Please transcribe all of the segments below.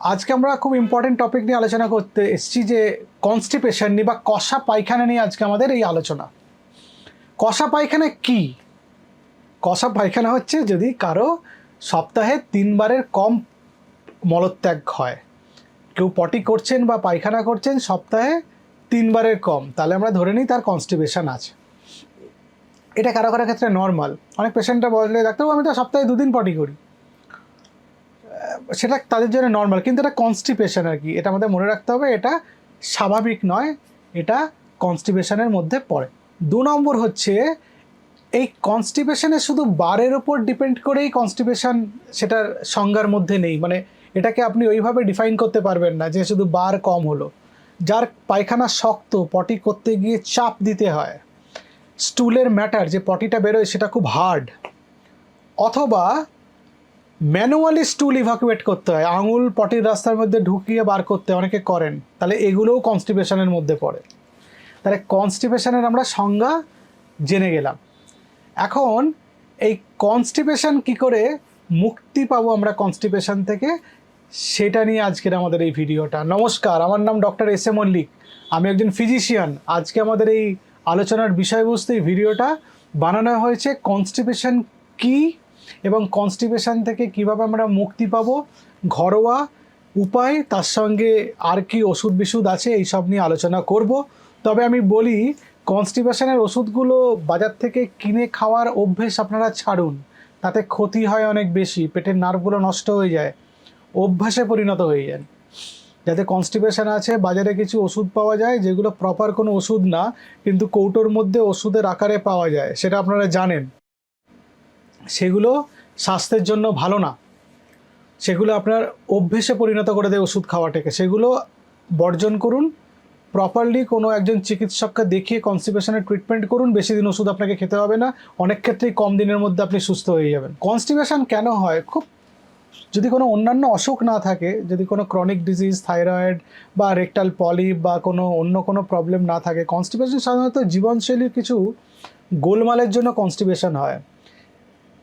আজকে আমরা খুব ইম্পর্টেন্ট টপিক নিয়ে আলোচনা করতে এসেছি যে কনস্টিপেশন নিয়ে বা কষা পায়খানা নিয়ে আজকে আমাদের এই আলোচনা। কষা পায়খানা কি? কষা পায়খানা হচ্ছে যদি কারও সপ্তাহে তিনবারের কম মলত্যাগ হয়, কেউ পটি করছেন বা পায়খানা করছেন সপ্তাহে তিনবারের কম, তাহলে আমরা ধরে নিই তার কনস্টিপেশন আছে। এটা কারও কারও ক্ষেত্রে নর্মাল অনেক পেশেন্টরা বলে, ডাক্তারবাবু, আমি তো সপ্তাহে দুদিন পটি করি। সেটা তাদের জন্য নর্মাল কিন্তু এটা কনস্টিপেশন আর কি। এটা আমাদের মনে রাখতে হবে, এটা স্বাভাবিক নয়, এটা কনস্টিপেশনের মধ্যে পড়ে। দু নম্বর হচ্ছে, এই কনস্টিপেশনে শুধু বারের ওপর ডিপেন্ড করেই কনস্টিপেশন সেটার সংজ্ঞার মধ্যে নেই। মানে এটাকে আপনি ওইভাবে ডিফাইন করতে পারবেন না যে শুধু বার কম হলো। যার পায়খানা শক্ত, পটি করতে গিয়ে চাপ দিতে হয়। স্টুলের ম্যাটার যে পটিটা বেরোয় সেটা খুব হার্ড অথবা ম্যানুয়ালি স্টুল ইভাকুয়েট করতে হয়। আঙুল পটির রাস্তার মধ্যে ঢুকিয়ে বার করতে অনেকে করেন। তাহলে এগুলোও কনস্টিপেশনের মধ্যে পড়ে। তাহলে কনস্টিপেশনের আমরা সংজ্ঞা জেনে গেলাম। এখন এই কনস্টিপেশন কি করে মুক্তি পাবো আমরা কনস্টিপেশন থেকে, সেটা নিয়ে আজকের আমাদের এই ভিডিওটা। নমস্কার, আমার নাম ডক্টর এস এ মল্লিক। আমি একজন ফিজিশিয়ান আজকে আমাদের এই আলোচনার বিষয়বস্তু এই ভিডিওটা বানানো হয়েছে। কনস্টিপেশন কি এবং কনস্টিপেশন থেকে কীভাবে আমরা মুক্তি পাবো, ঘরোয়া উপায়, তার সঙ্গে আর কি ওষুধ বিষুধ আছে এই সব নিয়ে আলোচনা করব। তবে আমি বলি কনস্টিপেশনের ওষুধগুলো বাজার থেকে কিনে খাওয়ার অভ্যেস আপনারা ছাড়ুন। তাতে ক্ষতি হয় অনেক বেশি, পেটের নার্ভগুলো নষ্ট হয়ে যায়, অভ্যাসে পরিণত হয়ে যান। যাতে কনস্টিপেশন আছে, বাজারে কিছু ওষুধ পাওয়া যায়, যেগুলো প্রপার কোনো ওষুধ না, কিন্তু কৌটোর মধ্যে ওষুধের আকারে পাওয়া যায়, সেটা আপনারা জানেন। সেগুলো স্বাস্থ্যের জন্য ভালো না। সেগুলো আপনার অভ্যেসে পরিণত করে দেয় ওষুধ খাওয়াটাকে। সেগুলো বর্জন করুন প্রপারলি কোনো একজন চিকিৎসককে দেখিয়ে কনস্টিপেশনের ট্রিটমেন্ট করুন, বেশি দিন ওষুধ আপনাকে খেতে হবে না। অনেক ক্ষেত্রেই কম দিনের মধ্যে আপনি সুস্থ হয়ে যাবেন। কনস্টিপেশন কেন হয়? খুব যদি কোনো অন্যান্য অসুখ না থাকে, যদি কোনো ক্রনিক ডিজিজ থাইরয়েড বা রেকটাল পলিপ বা কোনো অন্য কোনো প্রবলেম না থাকে কনস্টিপেশন সাধারণত জীবনশৈলীর কিছু গোলমালের জন্য কনস্টিপেশন হয়।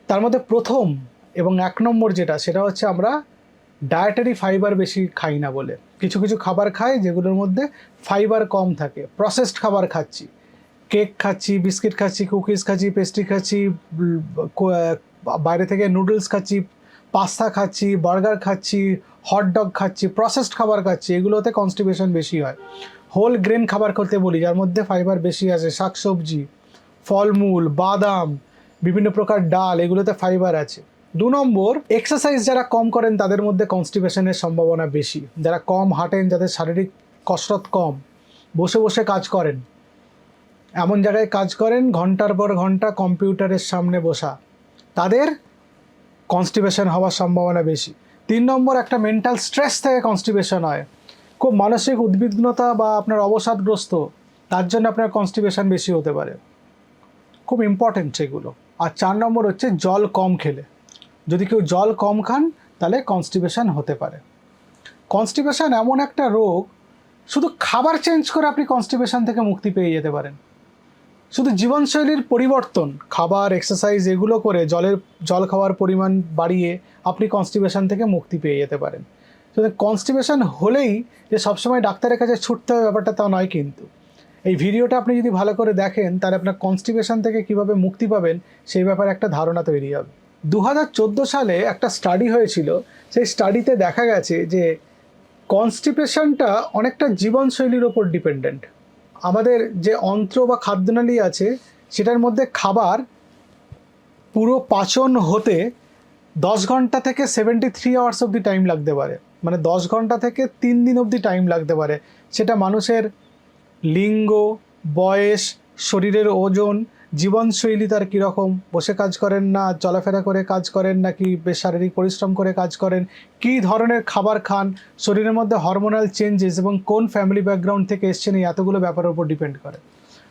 তার মধ্যে প্রথম এবং এক নম্বর যেটা, সেটা হচ্ছে আমরা ডায়েটারি ফাইবার বেশি খাই না বলে। কিছু কিছু খাবার খাই যেগুলোর মধ্যে ফাইবার কম থাকে। প্রসেসড খাবার খাচ্ছি। কেক খাচ্ছি বিস্কিট খাচ্ছি কুকিজ খাচ্ছি পেস্ট্রি খাচ্ছি বাইরে থেকে নুডলস খাচ্ছি পাস্তা খাচ্ছি বার্গার খাচ্ছি হট ডগ খাচ্ছি প্রসেসড খাবার খাচ্ছি, এগুলোতে কনস্টিপেশন বেশি হয়। হোল গ্রেন খাবার করতে বলি, যার মধ্যে ফাইবার বেশি আছে, শাকসবজি, ফলমূল, বাদাম বিভিন্ন প্রকার ডাল, এগুলোতে ফাইবার আছে। দু নম্বর এক্সারসাইজ যারা কম করেন, তাদের মধ্যে কনস্টিপেশনের সম্ভাবনা বেশি। যারা কম হাঁটেন, যাদের শারীরিক কসরত কম, বসে বসে কাজ করেন। এমন জায়গায় কাজ করেন, ঘণ্টার পর ঘণ্টা কম্পিউটারের সামনে বসা। তাদের কনস্টিপেশন হওয়ার সম্ভাবনা বেশি। তিন নম্বর, একটা মেন্টাল স্ট্রেস থেকে কনস্টিপেশন হয়। খুব মানসিক উদ্বিগ্নতা বা আপনার অবসাদগ্রস্ত, তার জন্য আপনার কনস্টিপেশন বেশি হতে পারে। খুব ইম্পর্টেন্ট সেগুলো। আর চার নম্বর হচ্ছে জল কম খেলে। যদি কেউ জল কম খান, তাহলে কনস্টিপেশন হতে পারে। কনস্টিপেশন এমন একটা রোগ, শুধু খাবার চেঞ্জ করে আপনি কনস্টিপেশন থেকে মুক্তি পেয়ে যেতে পারেন। শুধু জীবনশৈলীর পরিবর্তন, খাবার এক্সারসাইজ এগুলো করে জলের, জল খাওয়ার পরিমাণ বাড়িয়ে আপনি কনস্টিপেশন থেকে মুক্তি পেয়ে যেতে পারেন। সুতরাং কনস্টিপেশন হলেই যে সবসময় ডাক্তারের কাছে ছুটতে হবে, ব্যাপারটা তা নয় কিন্তু। এই ভিডিওটা আপনি যদি ভালো করে দেখেন, তাহলে আপনার কনস্টিপেশন থেকে কীভাবে মুক্তি পাবেন, সেই ব্যাপারে একটা ধারণা তৈরি হবে। দু হাজার চোদ্দ সালে একটা স্টাডি হয়েছিল, সেই স্টাডিতে দেখা গেছে যে কনস্টিপেশনটা অনেকটা জীবনশৈলীর ওপর ডিপেন্ডেন্ট আমাদের যে অন্ত্র বা খাদ্যনালী আছে, সেটার মধ্যে খাবার পুরো পাচন হতে দশ ঘণ্টা থেকে সেভেন্টি থ্রি আওয়ার্স অবধি টাইম লাগতে পারে। মানে দশ ঘণ্টা থেকে তিন দিন অবধি টাইম লাগতে পারে। সেটা মানুষের লিঙ্গ, বয়স, শরীরের ওজন, জীবনশৈলী তার কীরকম? বসে কাজ করেন না, চলাফেরা করে কাজ করেন নাকি বেশ শারীরিক পরিশ্রম করে কাজ করেন? কী ধরনের খাবার খান? শরীরের মধ্যে হরমোনাল চেঞ্জেস এবং কোন ফ্যামিলি ব্যাকগ্রাউন্ড থেকে এসছেন এই এতগুলো ব্যাপারের উপর ডিপেন্ড করে?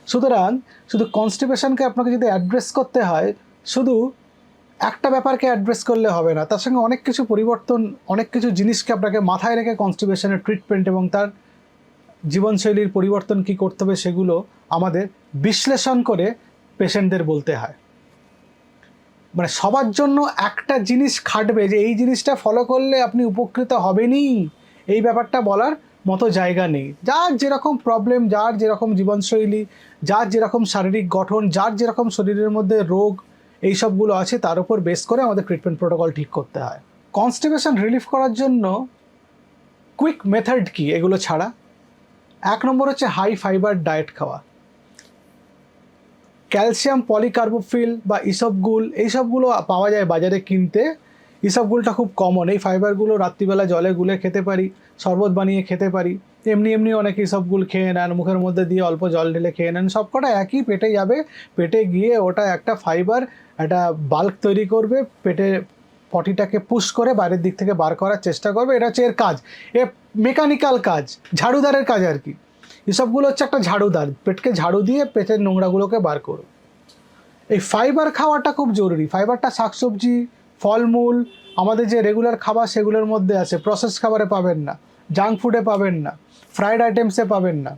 সুতরাং শুধু কনস্টিপেশনকে আপনাকে যদি অ্যাড্রেস করতে হয়, শুধু একটা ব্যাপারকে অ্যাড্রেস করলে হবে না। তার সঙ্গে অনেক কিছু পরিবর্তন, অনেক কিছু জিনিসকে আপনাকে মাথায় রেখে কনস্টিপেশনের ট্রিটমেন্ট এবং তার জীবনশৈলীর পরিবর্তন কি করতে হবে সেগুলো আমাদের বিশ্লেষণ করে পেশেন্টদের বলতে হয়। মানে সবার জন্য একটা জিনিস খাটবে যে এই জিনিসটা ফলো করলে আপনি উপকৃত হবেনই। এই ব্যাপারটা বলার মতো জায়গা নেই। যার যেরকম প্রবলেম যার যেরকম জীবনশৈলী, যার যেরকম শারীরিক গঠন, যার যেরকম শরীরের মধ্যে রোগ, এই সবগুলো আছে, তার উপর বেস করে আমাদের ট্রিটমেন্ট প্রোটোকল ঠিক করতে হয়। কনস্টিপেশন রিলিফ করার জন্য কুইক মেথড কি? এগুলো ছাড়া এক নম্বর হচ্ছে হাই ফাইবার ডায়েট খাওয়া। ক্যালসিয়াম পলিকার্বোফিল বা ইসবগুল এইসবগুলো পাওয়া যায় বাজারে কিনতে। ইসবগুলটা খুব কমন এই ফাইবারগুলো রাত্রিবেলা জলে গুলে খেতে পারি, শরবত বানিয়ে খেতে পারি। এমনি এমনি অনেকে ইসবগুল খেয়ে নেন, মুখের মধ্যে দিয়ে অল্প জল ঢেলে খেয়ে নেন সবকটা একই পেটে যাবে। পেটে গিয়ে ওটা একটা ফাইবার একটা বাল্ক তৈরি করবে, পেটে পটিটাকে পুশ করে বাইরের দিক থেকে বার করার চেষ্টা করবে। এটা হচ্ছে এর কাজ। এ মেকানিক্যাল কাজ, ঝাড়ুদারের কাজ আর কি। এসবগুলো হচ্ছে একটা ঝাড়ুদার। পেটকে ঝাড়ু দিয়ে পেটের নোংরাগুলোকে বার করো। এই ফাইবার খাওয়াটা খুব জরুরি। ফাইবারটা শাকসবজি, ফলমূল, আমাদের যে রেগুলার খাবার সেগুলোর মধ্যে আছে। প্রসেস খাবারে পাবেন না। জাঙ্ক ফুডে পাবেন না। ফ্রাইড আইটেমসে পাবেন না।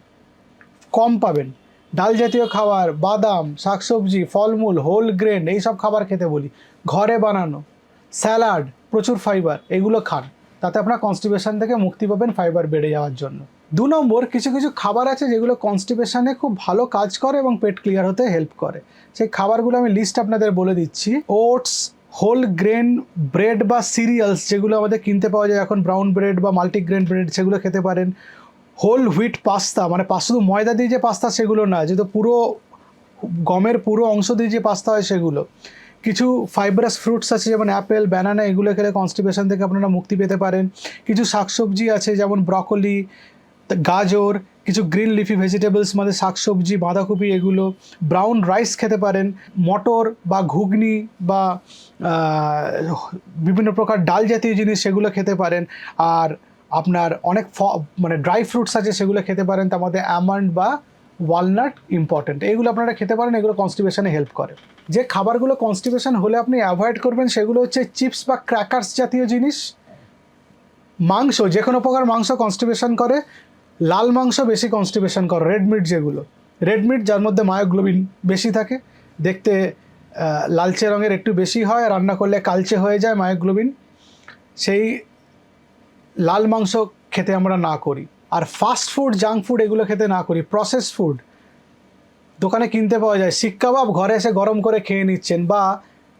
কম পাবেন। ডাল জাতীয় খাবার, বাদাম, শাকসবজি, ফলমূল হোল গ্রেন এইসব খাবার খেতে বলি। ঘরে বানানো। স্যালাড, প্রচুর ফাইবার, এগুলো খান। তাতে আপনার কনস্টিপেশন থেকে মুক্তি পাবেন ফাইবার বেড়ে যাওয়ার জন্য। দু নম্বর, কিছু কিছু খাবার আছে যেগুলো কনস্টিপেশনে খুব ভালো কাজ করে এবং পেট ক্লিয়ার হতে হেল্প করে। সেই খাবারগুলো আমি লিস্ট আপনাদের বলে দিচ্ছি। ওটস হোল গ্রেন ব্রেড বা সিরিয়ালস যেগুলো আমাদের কিনতে পাওয়া যায়, এখন ব্রাউন ব্রেড বা মাল্টিগ্রেন ব্রেড সেগুলো খেতে পারেন। হোল হুইট পাস্তা মানে পাস শুধু ময়দা দিয়ে যে পাস্তা সেগুলো না, যেহেতু পুরো গমের পুরো অংশ দিয়ে যে পাস্তা হয় সেগুলো। কিছু ফাইব্রাস ফ্রুটস আছে, যেমন অ্যাপেল ব্যানানা এগুলো খেলে কনস্টিপেশন থেকে আপনারা মুক্তি পেতে পারেন। কিছু শাকসবজি আছে, যেমন ব্রকলি গাজর, কিছু গ্রিন লিফি ভেজিটেবলস মানে শাকসবজি, বাঁধাকপি, এগুলো ব্রাউন রাইস খেতে পারেন, মটর বা ঘুগনি বা বিভিন্ন প্রকার ডাল জাতীয় জিনিস সেগুলো খেতে পারেন। আর আপনার অনেক মানে ড্রাই ফ্রুটস আছে, সেগুলো খেতে পারেন। তার মধ্যে অ্যামান্ড বা ওয়ালনাট ইম্পর্টেন্ট এগুলো আপনারা খেতে পারেন, এগুলো কনস্টিপেশনে হেল্প করে। যে খাবারগুলো কনস্টিপেশন হলে আপনি অ্যাভয়েড করবেন সেগুলো হচ্ছে চিপস বা ক্র্যাকার্স জাতীয় জিনিস। মাংস, যে কোনো প্রকার মাংস কনস্টিপেশন করে, লাল মাংস বেশি কনস্টিপেশন করে রেড মিট যেগুলো। রেড মিট যার মধ্যে মায়োগ্লোবিন বেশি থাকে, দেখতে লালচে রঙের একটু বেশি হয়, রান্না করলে কালচে হয়ে যায় মায়োগ্লোবিন সেই লাল মাংস খেতে আমরা না করি। আর ফাস্ট ফুড জাঙ্ক ফুড এগুলো খেতে না করি প্রসেস ফুড দোকানে কিনতে পাওয়া যায়। শিক কাবাব ঘরে এসে গরম করে খেয়ে নিচ্ছেন বা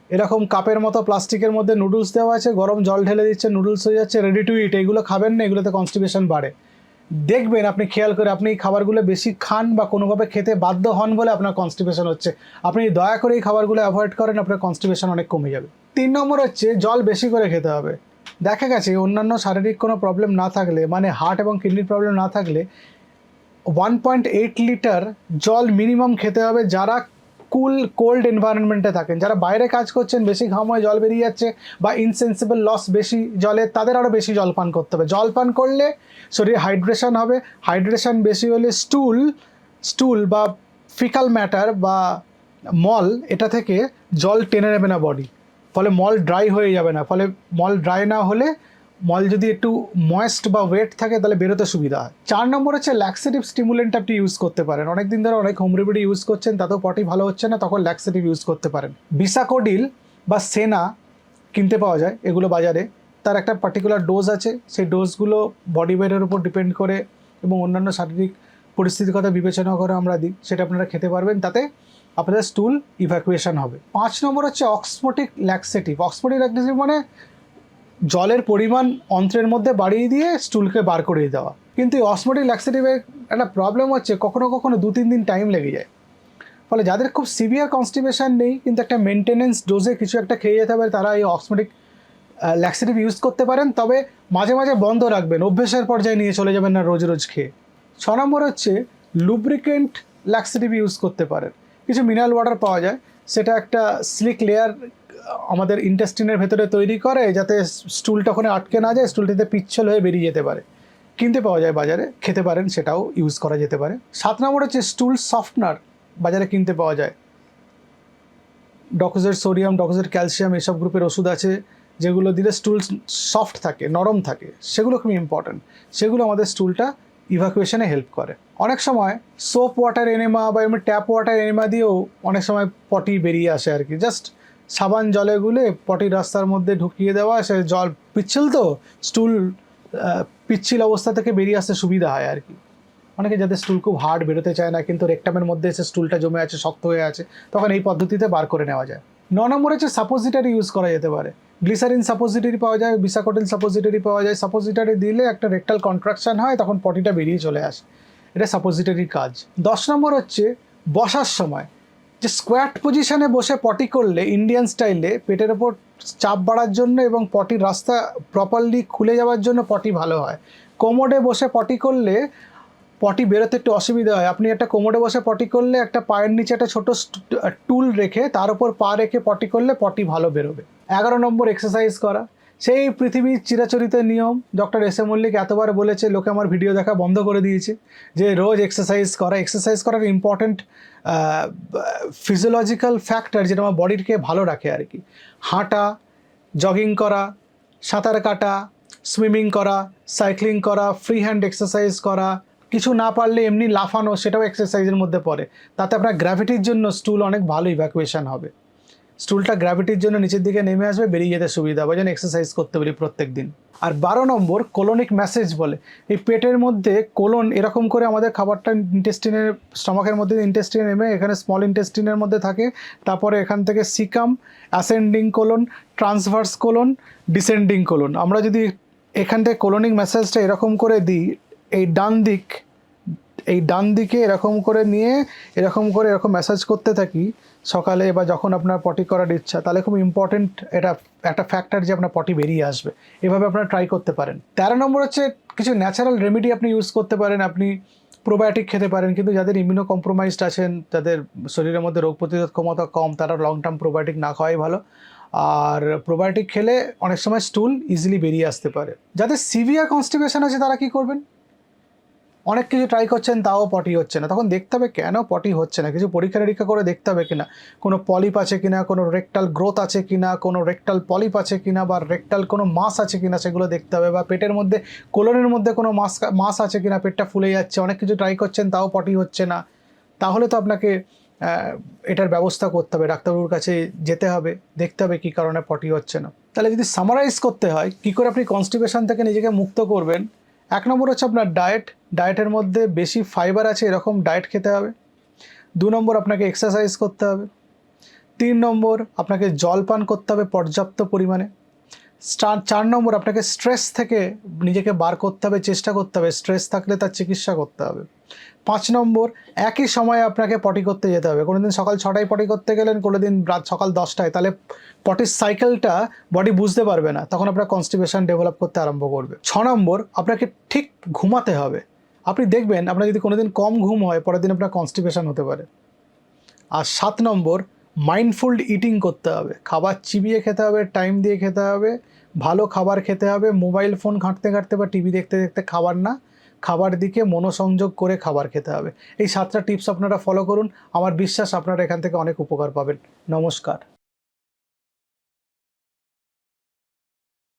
এরকম কাপের মতো প্লাস্টিকের মধ্যে নুডলস দেওয়া আছে, গরম জল ঢেলে দিচ্ছে নুডলস হয়ে যাচ্ছে রেডি টু ইট এগুলো খাবেন না, এগুলোতে কনস্টিপেশন বাড়ে। দেখবেন আপনি, খেয়াল করে আপনি এই খাবারগুলো বেশি খান বা কোনোভাবে খেতে বাধ্য হন বলে আপনার কনস্টিপেশন হচ্ছে। আপনি দয়া করে এই খাবারগুলো অ্যাভয়েড করেন, আপনার কনস্টিপেশন অনেক কমে যাবে। তিন নম্বর হচ্ছে, জল বেশি করে খেতে হবে। দেখা গেছে অন্যান্য শারীরিক কোনো প্রবলেম না থাকলে মানে হার্ট এবং কিডনির প্রবলেম না থাকলে ওয়ান পয়েন্ট এইট লিটার জল মিনিমাম খেতে হবে যারা কুল কোল্ড এনভায়রনমেন্টে থাকেন। যারা বাইরে কাজ করছেন, বেশি ঘাম হয়ে জল বেরিয়ে যাচ্ছে বা ইনসেন্সিবল লস বেশি জলে, তাদের আরও বেশি জল পান করতে হবে। জল পান করলে শরীরে হাইড্রেশন হবে। হাইড্রেশন বেশি হলে স্টুল স্টুল বা ফিকাল ম্যাটার বা মল, এটা থেকে জল টেনে নেবে না বডি ফলে মল ড্রাই হয়ে যাবে না। ফলে মল ড্রাই না হলে মল যদি একটু ময়েস্ট বা ওয়েট থাকে তাহলে বেরোতে সুবিধা হয়। চার নম্বর হচ্ছে ল্যাক্সেটিভ স্টিমুলেন্ট আপনি ইউজ করতে পারেন। অনেক দিন ধরে অনেক হোম রেমেডি ইউজ করছেন, তাতেও পটি ভালো হচ্ছে না, তখন ল্যাক্সেটিভ ইউজ করতে পারেন। বিসাকোডিল বা সেনা কিনতে পাওয়া যায়, এগুলো বাজারে। তার একটা পার্টিকুলার ডোজ আছে, সেই ডোজগুলো বডি ওয়েটের উপর ডিপেন্ড করে এবং অন্যান্য শারীরিক পরিস্থিতির কথা বিবেচনা করে আমরা দিই। সেটা আপনারা খেতে পারবেন। তাতে আপনাদের স্টুল ইভ্যাকুয়েশন হবে। পাঁচ নম্বর হচ্ছে অক্সমোটিক ল্যাক্সেটিভ অক্সমোটিক ল্যাক্সেটিভ মানে জলের পরিমাণ অন্ত্রের মধ্যে বাড়িয়ে দিয়ে স্টুলকে বার করিয়ে দেওয়া। কিন্তু এই অসমোটিক ল্যাক্সেটিভের একটা প্রবলেম হচ্ছে, কখনো কখনো দু তিন দিন টাইম লেগে যায়। ফলে যাদের খুব সিভিয়ার কনস্টিপেশন নেই, কিন্তু একটা মেনটেনেন্স ডোজে কিছু একটা খেয়ে যেতে পারে, তারা এই অক্সমোটিক ল্যাক্সেটিভ ইউজ করতে পারেন। তবে মাঝে মাঝে বন্ধ রাখবেন, অভ্যেসের পর্যায়ে নিয়ে চলে যাবেন না রোজ রোজ খেয়ে। ছ নম্বর হচ্ছে লুব্রিকেন্ট ল্যাক্সেটিভ ইউজ করতে পারেন। কিছু মিনারেল ওয়াটার পাওয়া যায়। সেটা একটা স্লিক লেয়ার আমাদের ইন্টেস্টিনের ভেতরে তৈরি করে যাতে স্টুলটা ওখানে আটকে না যায় স্টুলটিতে পিচ্ছল হয়ে বেরিয়ে যেতে পারে। কিনতে পাওয়া যায় বাজারে, খেতে পারেন, সেটাও ইউজ করা যেতে পারে। সাত নম্বর হচ্ছে স্টুল সফটনার বাজারে কিনতে পাওয়া যায়। ডকুজের সোডিয়াম ডকোজের ক্যালসিয়াম এসব গ্রুপের ওষুধ আছে, যেগুলো দিলে স্টুল সফট থাকে, নরম থাকে। সেগুলো খুবই ইম্পর্ট্যান্ট সেগুলো আমাদের স্টুলটা ইভাকুয়েশনে হেল্প করে। অনেক সময় সোপ ওয়াটার এনেমা বা এমনি ট্যাপ ওয়াটার এনেমা দিয়েও অনেক সময় পটি বেরিয়ে আসে আর কি। জাস্ট সাবান জলে গুলে পটির রাস্তার মধ্যে ঢুকিয়ে দেওয়া, সে জল পিচ্ছিল তো স্টুল পিচ্ছিল অবস্থা থেকে বেরিয়ে আসতে সুবিধা হয় আর কি। অনেকে যাদের স্টুল খুব হার্ড বেরোতে চায় না, কিন্তু রেকটামের মধ্যে এসে স্টুলটা জমে আছে, শক্ত হয়ে আছে, তখন এই পদ্ধতিতে বার করে নেওয়া যায়। ন নম্বর হচ্ছে সাপোজিটারি ইউজ করা যেতে পারে। গ্লিসারিন সাপোজিটারি পাওয়া যায় বিসাকোটিন সাপোজিটারি পাওয়া যায়। সাপোজিটারি দিলে একটা রেকটাল কন্ট্রাকশন হয়, তখন পটিটা বেরিয়ে চলে আসে। এটা সাপোজিটারির কাজ। দশ নম্বর হচ্ছে বসার সময়। যে স্কোয়াট পজিশনে বসে পটি করলে ইন্ডিয়ান স্টাইলে পেটের ওপর চাপ বাড়ার জন্য এবং পটির রাস্তা প্রপারলি খুলে যাওয়ার জন্য পটি ভালো হয়। কোমোডে বসে পটি করলে পটি বেরোতে একটু অসুবিধা হয়। আপনি একটা কোমোডে বসে পটি করলে একটা পায়ের নিচে একটা ছোটো টুল রেখে তার উপর পা রেখে পটি করলে পটি ভালো বেরোবে। এগারো নম্বর এক্সারসাইজ করা। সেই পৃথিবীর চিরাচরিত নিয়ম। ডক্টর এস এ মল্লিক এতবার বলেছে, লোকে আমার ভিডিও দেখা বন্ধ করে দিয়েছে। যে রোজ এক্সারসাইজ করা। এক্সারসাইজ করার ইম্পর্ট্যান্ট ফিজিওলজিক্যাল ফ্যাক্টর যেটা আমার বডিকে ভালো রাখে আর কি। হাঁটা জগিং করা, সাঁতার কাটা সুইমিং করা সাইক্লিং করা ফ্রি হ্যান্ড এক্সারসাইজ করা কিছু না পারলে এমনি লাফানো সেটাও এক্সারসাইজের মধ্যে পড়ে। তাতে আপনার গ্র্যাভিটির জন্য স্টুল অনেক ভালো ইভ্যাকুয়েশন হবে। স্টুলটা গ্র্যাভিটির জন্য নিচের দিকে নেমে আসবে, বেরিয়ে যেতে সুবিধা হবে। যেন এক্সারসাইজ করতে পারি প্রত্যেক দিন আর বারো নম্বর কোলনিক ম্যাসেজ বলে। এই পেটের মধ্যে কোলন এরকম করে আমাদের খাবারটা ইন্টেস্টিনের স্টমাকের মধ্যে ইন্টেস্টিনে নেমে, এখানে স্মল ইন্টেস্টিনের মধ্যে থাকে। তারপরে এখান থেকে caecum ascending colon transverse colon descending colon আমরা যদি এখান থেকে কোলনিক ম্যাসেজটা এরকম করে দিই, এই ডান দিক এই ডান দিকে এরকম করে নিয়ে, এরকম করে এরকম ম্যাসাজ করতে থাকি সকালে বা যখন আপনার পটি করার ইচ্ছা, তাহলে খুব ইম্পর্টেন্ট এটা, একটা ফ্যাক্টর যে আপনার পটি বেরিয়ে আসবে। এভাবে আপনারা ট্রাই করতে পারেন। তেরো নম্বর হচ্ছে কিছু ন্যাচারাল রেমেডি আপনি ইউজ করতে পারেন। আপনি প্রোবায়োটিক খেতে পারেন, কিন্তু যাদের ইমিউনো কম্প্রোমাইজড আছেন, যাদের শরীরের মধ্যে রোগ প্রতিরোধ ক্ষমতা কম, তারা লং টার্ম প্রোবায়োটিক না খাওয়াই ভালো। আর প্রোবায়োটিক খেলে অনেক সময় স্টুল ইজিলি বেরিয়ে আসতে পারে। যাদের সিভিয়ার কনস্টিপেশন আছে, তারা কি করবেন? অনেক কিছু ট্রাই করছেন, তাও পটি হচ্ছে না। তখন দেখতে হবে কেন পটি হচ্ছে না? কিছু পরীক্ষা নিরীক্ষা করে দেখতে হবে কিনা? কোনো পলিপ আছে কিনা? কোনো রেকটাল গ্রোথ আছে কিনা? কোনো রেকটাল পলিপ আছে কিনা? বা রেকটাল কোনো মাস আছে কিনা? সেগুলো দেখতে হবে। বা পেটের মধ্যে, কোলনের মধ্যে কোনো মাস মাস আছে কিনা? পেটটা ফুলে যাচ্ছে, অনেক কিছু ট্রাই করছেন, তাও পটি হচ্ছে না। তাহলে তো আপনাকে এটার ব্যবস্থা করতে হবে। ডাক্তারবাবুর কাছে যেতে হবে, দেখতে হবে কী কারণে পটি হচ্ছে না। তাহলে যদি সামারাইজ করতে হয়, কী করে আপনি কনস্টিপেশন থেকে নিজেকে মুক্ত করবেন? এক নম্বর হচ্ছে আপনার ডায়েট ডায়েটের মধ্যে বেশি ফাইবার আছে, এরকম ডায়েট খেতে হবে। দু নম্বর আপনাকে এক্সারসাইজ করতে হবে। তিন নম্বর আপনাকে জল পান করতে হবে পর্যাপ্ত পরিমাণে। চার নম্বর, আপনাকে স্ট্রেস থেকে নিজেকে বার করতে হবে, চেষ্টা করতে হবে। স্ট্রেস থাকলে তার চিকিৎসা করতে হবে। পাঁচ নম্বর, একই সময়ে আপনাকে পটি করতে যেতে হবে। কোনো দিন সকাল ছটায় পটি করতে গেলেন কোনো দিন রাত সকাল দশটায়। তাহলে পটির সাইকেলটা বডি বুঝতে পারবে না। তখন আপনার কনস্টিপেশন ডেভেলপ করতে আরম্ভ করবে। ছ নম্বর, আপনাকে ঠিক ঘুমাতে হবে। আপনি দেখবেন, আপনার যদি কোনোদিন কম ঘুম হয়, পরের দিন আপনার কনস্টিপেশন হতে পারে। আর সাত নম্বর মাইন্ডফুল ইটিং করতে হবে। খাবার চিবিয়ে খেতে হবে টাইম দিয়ে খেতে হবে, ভালো খাবার খেতে হবে মোবাইল ফোন ঘাঁটতে ঘাঁটতে বা টিভি দেখতে দেখতে খাবার না, খাবার দিকে মনোসংযোগ করে খাবার খেতে হবে। এই সাতটা টিপস আপনারা ফলো করুন। আমার বিশ্বাস আপনারা এখান থেকে অনেক উপকার পাবেন। নমস্কার।